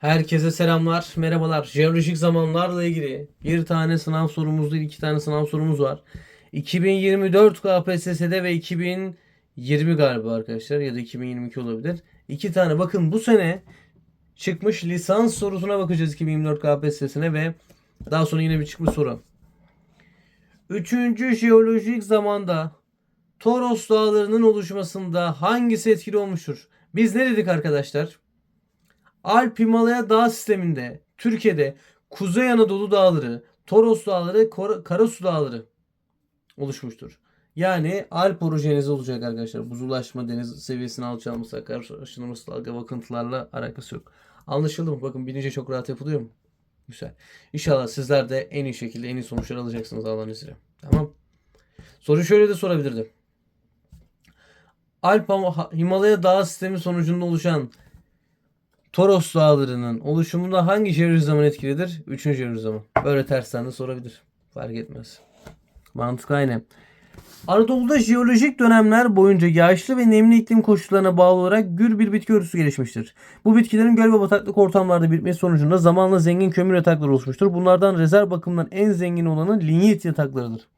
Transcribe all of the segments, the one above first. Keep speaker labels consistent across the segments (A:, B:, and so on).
A: Herkese selamlar, merhabalar. Jeolojik zamanlarla ilgili bir tane sınav sorumuz değil, iki tane sınav sorumuz var. 2024 KPSS'de ve 2020 galiba arkadaşlar ya da 2022 olabilir. İki tane bakın bu sene çıkmış lisans sorusuna bakacağız 2024 KPSS'ine ve daha sonra yine bir çıkmış soru. Üçüncü jeolojik zamanda Toros dağlarının oluşmasında hangisi etkili olmuştur? Biz ne dedik arkadaşlar? Alp Himalaya dağ sisteminde Türkiye'de Kuzey Anadolu dağları, Toros dağları, Kor- Karasu dağları oluşmuştur. Yani Alp orojenizi olacak arkadaşlar. Buzullaşma, deniz seviyesinin alçalması, akar aşınması, dalga bakıntılarla alakası yok. Anlaşıldı mı? Bakın bilince çok rahat yapılıyor mu? Güzel. İnşallah sizler de en iyi şekilde en iyi sonuçlar alacaksınız Allah'ın izniyle. Tamam. Soru şöyle de sorabilirdim. Alp Him- Himalaya dağ sistemi sonucunda oluşan Toros dağlarının oluşumunda hangi jeolojik zaman etkilidir? Üçüncü jeolojik zaman. Böyle tersten de sorabilir. Fark etmez. Mantık aynı. Anadolu'da jeolojik dönemler boyunca yağışlı ve nemli iklim koşullarına bağlı olarak gür bir bitki örtüsü gelişmiştir. Bu bitkilerin göl ve bataklık ortamlarda bitmesi sonucunda zamanla zengin kömür yatakları oluşmuştur. Bunlardan rezerv bakımından en zengin olanı linyit yataklarıdır.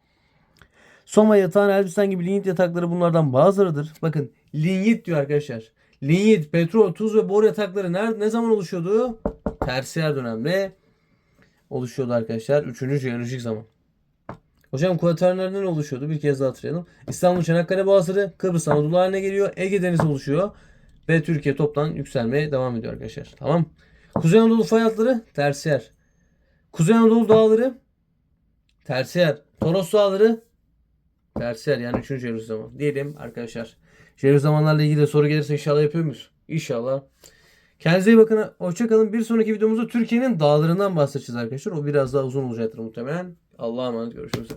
A: Soma, yatağın, Elbistan gibi linyit yatakları bunlardan bazılarıdır. Bakın linyit diyor arkadaşlar. Linyit, petrol, tuz ve bor yatakları nerede, ne zaman oluşuyordu? Tersiyer dönemde oluşuyordu arkadaşlar. Üçüncü jeolojik zaman. Hocam kuaternler nereden oluşuyordu? Bir kez daha hatırlayalım. İstanbul Çanakkale Boğazları Kıbrıs Anadolu haline geliyor. Ege Denizi oluşuyor. Ve Türkiye toptan yükselmeye devam ediyor arkadaşlar. Tamam. Kuzey Anadolu fay hatları tersiyer. Kuzey Anadolu dağları tersiyer. Toros dağları tersiyer yani 3. jeolojik zaman. Diyelim arkadaşlar. Jeolojik zamanlarla ilgili de soru gelirse inşallah yapıyor muyuz? İnşallah. Kendinize iyi bakın. Hoşçakalın. Bir sonraki videomuzda Türkiye'nin dağlarından bahsedeceğiz arkadaşlar. O biraz daha uzun olacaktır muhtemelen. Allah'a emanet görüşürüz.